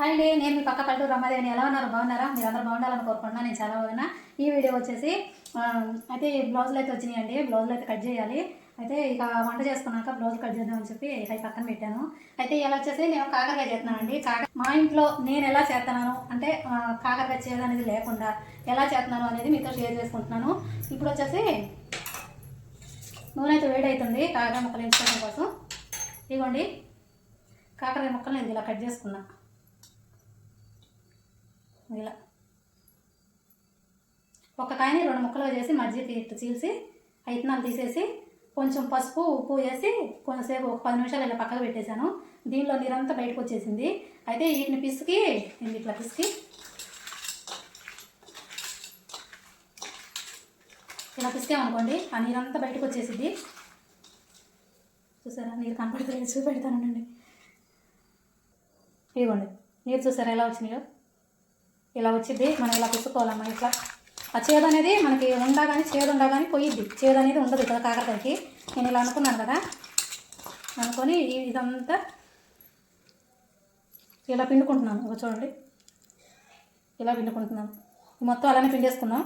Hi అండి నేను మీ పక్క పల్లెటూరు రమ్మాదేవిని ఎలా ఉన్నారు? బాగున్నారా? మీరు అందరూ బాగుండాలని కోరుకుంటున్నా. నేను చాలా బాగున్నా. ఈ వీడియో వచ్చేసి అయితే బ్లౌజులు అయితే వచ్చినాయండి. బ్లౌజులు అయితే కట్ చేయాలి. అయితే ఇక వంట చేసుకున్నాక బ్లౌజ్ కట్ చేద్దామని చెప్పి అవి పక్కన పెట్టాను. అయితే ఇలా వచ్చేసి నేను కాకరకాయ చేస్తున్నానండి. కాక మా ఇంట్లో నేను ఎలా చేస్తున్నాను? అంటే కాకరకాయ చేయడం అనేది లేకుండా ఎలా చేస్తున్నాను అనేది మీతో షేర్ చేసుకుంటున్నాను. ఇప్పుడు వచ్చేసి నూనె అయితే వేడవుతుంది కాకరకాయ ముక్కలు ఎంచుకోవడం కోసం. ఇదిగోండి కాకరకాయ ముక్కలు నేను ఇలా కట్ చేసుకున్నాను ఇలా. ఒక కాయని రెండు ముక్కలుగా చేసి మజ్జిగ ఇట్టు చీల్చి ఆ ఇత్తనాలు తీసేసి కొంచెం పసుపు ఉప్పు వేసి కొంతసేపు ఒక పది నిమిషాలు ఇలా పక్కకు పెట్టేశాను. దీనిలో నీరంతా బయటకు వచ్చేసింది. అయితే వీటిని పిసికి నేను ఇట్లా పిసికి ఇలా పిసికామనుకోండి ఆ నీరంతా బయటకు వచ్చేసింది చూసారా? నీరు కనపడతలేదు చూపెడతానండి ఇదిగోండి నీరు చూసారా ఎలా వచ్చినాయో? ఇలా వచ్చింది మనం ఇలా పిసుకోవాలమ్మా ఇట్లా. ఆ చేదు అనేది మనకి ఉండా కానీ చేదు ఉండా కానీ పోయిద్ది. చేదు అనేది ఉండదు కదా కాకరకాయకి. నేను ఇలా అనుకున్నాను కదా. అనుకొని ఇదంతా ఇలా పిండుకుంటున్నాను. ఒక చూడండి. ఇలా పిండుకుంటున్నాను. మొత్తం అలానే పిండేసుకున్నాం.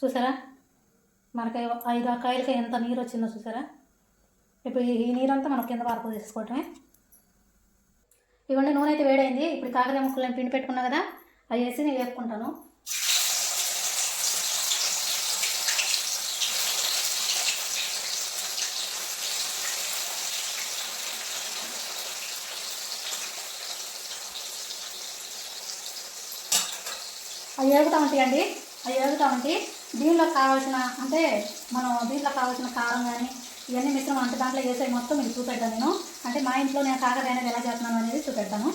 చూసారా? మనకి ఐదు కాయలకి ఎంత నీరు వచ్చిందో చూసారా? ఇప్పుడు ఈ నీరంతా మనం కింద పారపు తీసుకోవటమే ఇవన్నీ నూనె అయితే వేడైంది. ఇప్పుడు కాకర ముక్కలు నేను పిండి పెట్టుకున్నా కదా అవి వేసి నేను వేపుకుంటాను. అవి వేగుతూ ఉంటాయండి అవి వేగుతూ ఉంటాయి దీనిలో కావాల్సిన అంటే మనం దీంట్లో కావాల్సిన కారం కానీ ఇవన్నీ మిశ్రమం అంటే దాంట్లో వేసే మొత్తం మీకు చూపెడతాను నేను. అంటే మా ఇంట్లో నేను కాకర అనేది ఎలా చేస్తున్నాను అనేది చూపెడతాను.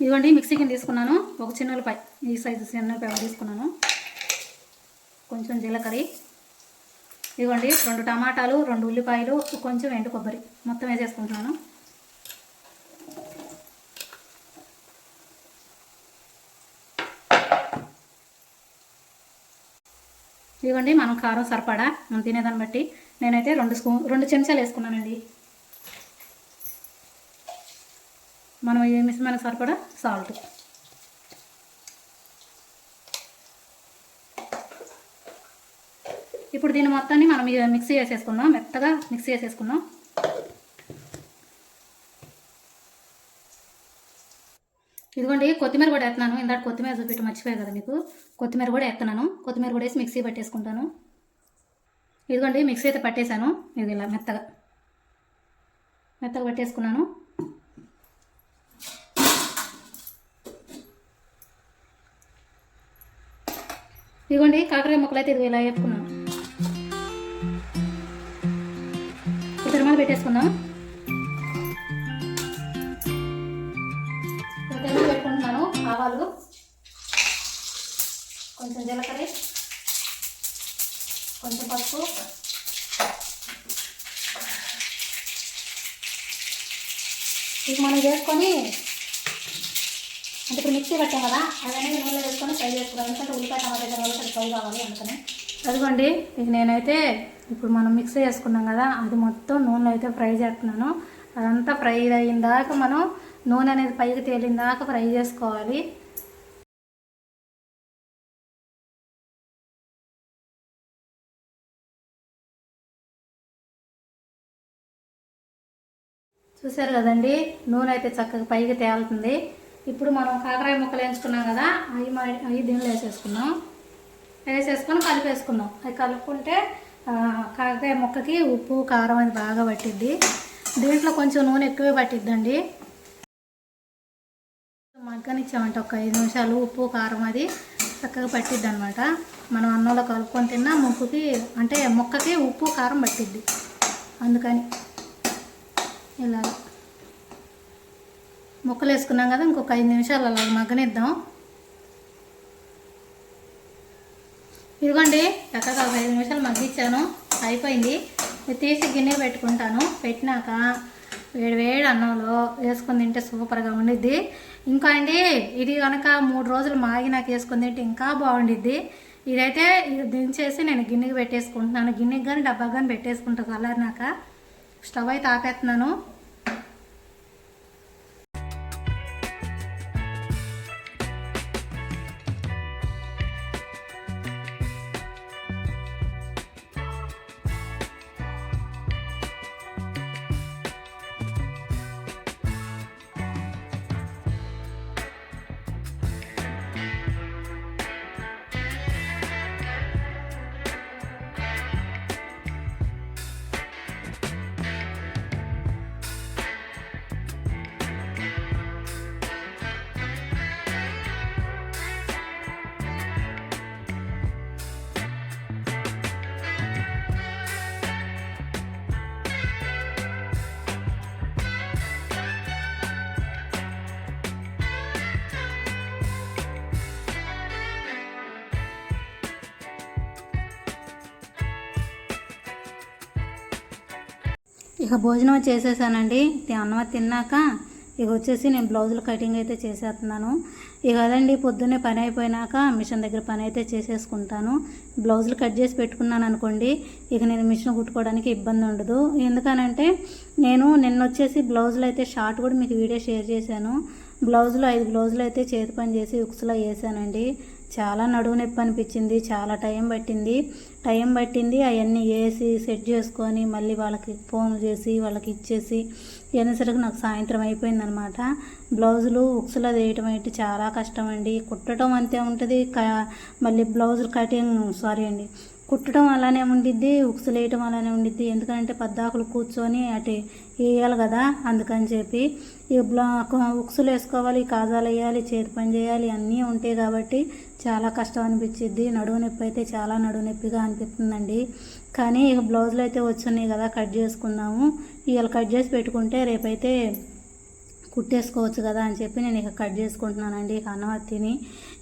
ఇదిగోండి మిక్సీ కింద తీసుకున్నాను. ఒక చిన్న ఉల్లిపాయ ఈ సైజు చిన్న ఉల్లిపాయ తీసుకున్నాను. కొంచెం జీలకర్ర. ఇదిగోండి రెండు టమాటాలు రెండు ఉల్లిపాయలు కొంచెం ఎండు కొబ్బరి. మొత్తం వేసేసుకుంటున్నాను. ఇదిగోండి మనం కారం సరిపడా? మనం తినేదాన్ని బట్టి నేనైతే రెండు స్పూ రెండు చెంచాలు వేసుకున్నానండి. మనం ఏ మిశ్రమైన సరిపడా? సాల్ట్. ఇప్పుడు దీన్ని మొత్తాన్ని మనం మిక్సీ చేసేసుకుందాం మెత్తగా మిక్సీ చేసేసుకుందాం ఇదిగోండి కొత్తిమీర కూడా వేస్తున్నాను. ఇందాక కొత్తిమీర చూపెట్టి మర్చిపోయాయి కదా మీకు? కొత్తిమీర కూడా వేస్తున్నాను. కొత్తిమీర కూడా వేసి మిక్సీ పట్టేసుకుంటాను. ఇదిగోండి మిక్సీ అయితే పట్టేశాను. ఇది ఇలా మెత్తగా. మెత్తగా పట్టేసుకున్నాను. ఇదిగోండి కాకరకాయ ముక్కలు అయితే ఇది ఇలా వేపుకున్నాను. తిరుమల పెట్టేసుకుందాం. ఆవాలు కొంచెం జీలకర్ర కొంచెం పసుపు. ఇది మనం చేసుకొని అంటే ఇప్పుడు మిక్సీ పెట్టాం కదా అవన్నీ నూనెలో వేసుకొని ఫ్రై చేసుకోవాలి ఎందుకంటే ఉల్లిపాయ టమాటా వేసిన వల్ల ఫ్రై కావాలి అందుకని. అదిగోండి ఇక నేనైతే ఇప్పుడు మనం మిక్సీ చేసుకున్నాం కదా అది మొత్తం నూనెలో అయితే ఫ్రై చేస్తున్నాను. అదంతా ఫ్రై అయిన దాకా మనం నూనె అనేది పైకి తేలిన దాకా ఫ్రై చేసుకోవాలి. చూసారు కదండి నూనె అయితే చక్కగా పైకి తేలుతుంది. ఇప్పుడు మనం కాకరాయ ముక్కలు వేయించుకున్నాం కదా అవి మ- అవి దీనిలో వేసేసుకున్నాం వేసేసుకొని కలిపేసుకున్నాం అవి కలుపుకుంటే కాకరాయ ముక్కకి ఉప్పు కారం అది బాగా పట్టిద్ది. దీంట్లో కొంచెం నూనె ఎక్కువే పట్టిద్దండి. మగ్గనిచ్చామంటే. ఒక ఐదు నిమిషాలు ఉప్పు కారం అది చక్కగా పట్టిద్ది అనమాట మనం అన్నంలో కలుపుకొని తిన్నా ముక్కుకి అంటే మొక్కకి ఉప్పు కారం పట్టిద్ది. అందుకని ఇలా ముక్కలు వేసుకున్నాం కదా ఇంకొక ఐదు నిమిషాలు అలా మగ్గనిద్దాం. ఇదిగోండి చక్కగా ఒక ఐదు నిమిషాలు మగ్గించాను అయిపోయింది. తీసి గిన్నె పెట్టుకుంటాను. పెట్టినాక వేడి వేడి అన్నంలో వేసుకొని తింటే సూపర్గా ఉండిద్ది. ఇంకా అండి ఇది కనుక మూడు రోజులు మాగి నాకు వేసుకొని తింటే ఇంకా బాగుండిద్ది. ఇదైతే ఇది దించేసి నేను గిన్నెకి పెట్టేసుకుంటున్నాను. గిన్నెకి కానీ డబ్బా కానీ పెట్టేసుకుంటాను నాక. స్టవ్ అయితే ఆపేస్తున్నాను. ఇక భోజనం చేసేసానండి. అన్నం తిన్నాక ఇక వచ్చేసి నేను బ్లౌజులు కటింగ్ అయితే చేసేస్తున్నాను. ఇక అదండి పొద్దున్నే పని అయిపోయినాక మిషన్ దగ్గర పని అయితే చేసేసుకుంటాను. బ్లౌజులు కట్ చేసి పెట్టుకున్నాను అనుకోండి ఇక నేను మిషన్ కుట్టుకోవడానికి ఇబ్బంది ఉండదు. ఎందుకనంటే నేను నిన్న వచ్చేసి బ్లౌజులు అయితే షార్ట్ కూడా మీకు వీడియో షేర్ చేశాను. బ్లౌజులు ఐదు బ్లౌజులు అయితే చేతి పని చేసి ఉక్స్లో వేసానండి. చాలా నడువు నొప్పి అనిపించింది చాలా టైం పట్టింది. టైం పట్టింది అవన్నీ వేసి సెట్ చేసుకొని మళ్ళీ వాళ్ళకి ఫోన్ చేసి వాళ్ళకి ఇచ్చేసి అనేసరికి నాకు సాయంత్రం అయిపోయింది అనమాట బ్లౌజులు ఉక్సులో వేయటం అయితే చాలా కష్టం అండి. కుట్టడం అంతే ఉంటుంది క- మళ్ళీ బ్లౌజులు కటింగ్ సారీ అండి. కుట్టడం అలానే ఉండిద్ది ఉక్సులు వేయటం అలానే ఉండిద్ది. ఎందుకంటే పద్దాకులు కూర్చొని అటు వేయాలి కదా అందుకని చెప్పి ఈ బ్లా ఉక్సులు వేసుకోవాలి కాజాలు వేయాలి చేతి పని చేయాలి అన్నీ ఉంటాయి కాబట్టి చాలా కష్టం అనిపించింది నడువు నొప్పి అయితే చాలా నడువు నొప్పిగా అనిపిస్తుందండి. కానీ ఇక బ్లౌజులు అయితే వచ్చున్నాయి కదా కట్ చేసుకున్నాము ఇవాళ కట్ చేసి పెట్టుకుంటే రేపైతే కుట్టేసుకోవచ్చు కదా అని చెప్పి నేను ఇక కట్ చేసుకుంటున్నానండి ఇక అన్నం తిని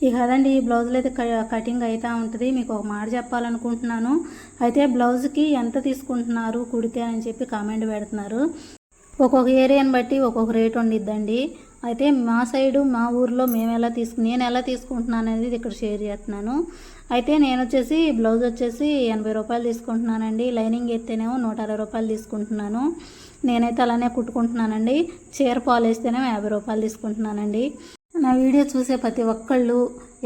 ఇక అదండి ఈ బ్లౌజులు అయితే క- కటింగ్ అవుతూ ఉంటుంది. మీకు ఒక మాట చెప్పాలనుకుంటున్నాను. అయితే బ్లౌజ్కి ఎంత తీసుకుంటున్నారు కుడితే అని చెప్పి కామెంట్ పెడుతున్నారు. ఒక్కొక్క ఏరియాని బట్టి ఒక్కొక్క రేట్ ఉండిద్దండి. అయితే మా సైడు మా ఊర్లో మేము ఎలా తీసుకు నేను ఎలా తీసుకుంటున్నాను అనేది ఇక్కడ షేర్ చేస్తున్నాను. అయితే నేను వచ్చేసి బ్లౌజ్ వచ్చేసి ఎనభై రూపాయలు తీసుకుంటున్నానండి. లైనింగ్ ఎత్తేనేమో నూట అరవై రూపాయలు తీసుకుంటున్నాను. నేనైతే అలానే కుట్టుకుంటున్నానండి. చీర పాలు వేస్తేనేమో యాభై రూపాయలు తీసుకుంటున్నానండి. నా వీడియో చూసే ప్రతి ఒక్కళ్ళు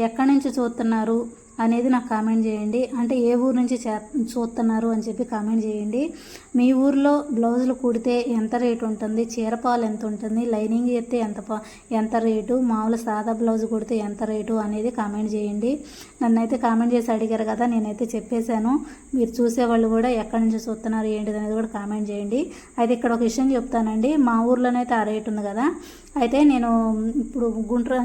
ఎక్కడి నుంచి చూస్తున్నారు? అనేది నాకు కామెంట్ చేయండి. అంటే ఏ ఊరు నుంచి చే చూస్తున్నారు అని చెప్పి కామెంట్ చేయండి. మీ ఊర్లో బ్లౌజులు కుడితే ఎంత రేటు ఉంటుంది? చీరపాలు ఎంత ఉంటుంది? లైనింగ్ ఎత్తే ఎంత పా- ఎంత రేటు? మామూలు సాదా బ్లౌజ్ కుడితే ఎంత రేటు అనేది కామెంట్ చేయండి. నన్నైతే కామెంట్ చేసి అడిగారు కదా నేనైతే చెప్పేశాను. మీరు చూసేవాళ్ళు కూడా ఎక్కడి నుంచి చూస్తున్నారు ఏంటిది అనేది కూడా కామెంట్ చేయండి. అయితే ఇక్కడ ఒక విషయం చెప్తానండి. మా ఊర్లోనైతే ఆ రేటు ఉంది కదా. అయితే నేను ఇప్పుడు గుంట్ర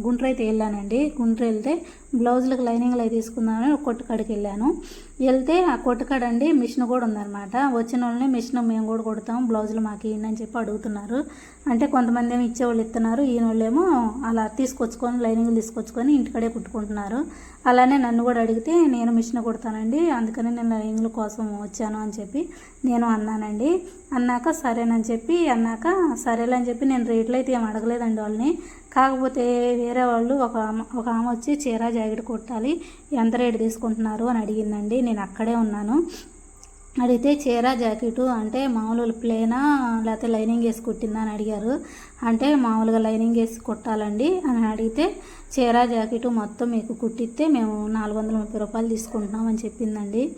గుంట్ర అయితే వెళ్ళానండి. గుంట్ర వెళ్తే బ్లౌజులకు లైనింగ్ లైనింగ్లు అవి తీసుకుందామని ఒక కొట్టుకాడికి వెళ్ళాను. వెళ్తే ఆ కొట్టుకాడ అండి మిషన్ కూడా ఉందన్నమాట. వచ్చిన వాళ్ళని మిషన్ మేము కూడా కొడతాం బ్లౌజులు మాకు ఇవ్వండి అని చెప్పి అడుగుతున్నారు. అంటే కొంతమంది ఏమో ఇచ్చేవాళ్ళు ఇస్తున్నారు ఈయన వాళ్ళేమో అలా తీసుకొచ్చుకొని లైనింగ్లు తీసుకొచ్చుకొని ఇంటికాడే కుట్టుకుంటున్నారు. అలానే నన్ను కూడా అడిగితే నేను మిషన్ కుడతానండి అందుకని నేను లైనింగ్ల కోసం వచ్చాను అని చెప్పి నేను అన్నానండి. అన్నాక సరేనని చెప్పి అన్నాక సరేలే అని చెప్పి నేను రేట్లు అయితే ఏం అడగలేదండి వాళ్ళని. కాకపోతే వేరే వాళ్ళు ఒక ఆమె- ఒక ఆమె వచ్చి చీర జాకెట్ కుట్టాలి ఎంత రేటు తీసుకుంటున్నారు అని అడిగిందండి. నేను అక్కడే ఉన్నాను. అడిగితే చీర జాకెట్ అంటే మామూలు ప్లేనా లేకపోతే లైనింగ్ వేసి కుట్టిందా అని అడిగారు. అంటే మామూలుగా లైనింగ్ వేసి కుట్టాలండి అని అడిగితే చీర జాకెట్ మొత్తం మీకు కుట్టిస్తే మేము నాలుగు వందల ముప్పై రూపాయలు తీసుకుంటున్నాం అని చెప్పిందండి.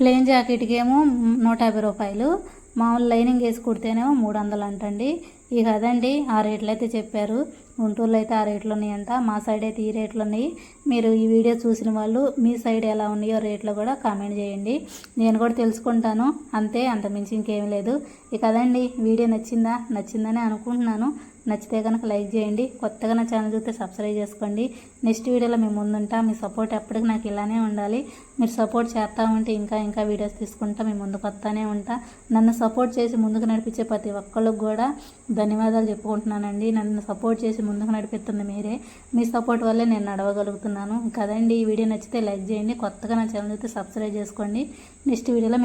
ప్లెయిన్ జాకెట్కి ఏమో నూట యాభై రూపాయలు మామూలు లైనింగ్ వేసి కుడితేనేమో మూడు వందలు అంటండి. ఇక అదండి ఆ రేట్లు అయితే చెప్పారు. గుంటూరులో అయితే ఆ రేట్లు ఉన్నాయంట మా సైడ్ అయితే ఈ రేట్లు ఉన్నాయి మీరు ఈ వీడియో చూసిన వాళ్ళు మీ సైడ్ ఎలా ఉన్నాయో రేట్లు కూడా కామెంట్ చేయండి. నేను కూడా తెలుసుకుంటాను అంతే అంత మించి ఇంకేం లేదు. ఇక అదండి వీడియో నచ్చిందా? నచ్చిందని అనుకుంటున్నాను. నచ్చితే కనుక లైక్ చేయండి. కొత్తగా నా ఛానల్ చూస్తే సబ్స్క్రైబ్ చేసుకోండి. నెక్స్ట్ వీడియోలో మేము ముందుంటా. మీ సపోర్ట్ ఎప్పటికీ నాకు ఇలానే ఉండాలి. మీరు సపోర్ట్ చేస్తూ ఉంటే ఇంకా ఇంకా వీడియోస్ తీసుకుంటా మేము ముందుకు వస్తానే ఉంటా. నన్ను సపోర్ట్ చేసి ముందుకు నడిపించే ప్రతి ఒక్కళ్ళకి కూడా ధన్యవాదాలు చెప్పుకుంటున్నానండి. నన్ను సపోర్ట్ చేసి ముందుకు నడిపిస్తుంది మీరే. మీ సపోర్ట్ వల్లే నేను నడవగలుగుతున్నాను. కదండి ఈ వీడియో నచ్చితే లైక్ చేయండి. కొత్తగా నా ఛానల్ చూస్తే సబ్స్క్రైబ్ చేసుకోండి. నెక్స్ట్ వీడియోలో మేము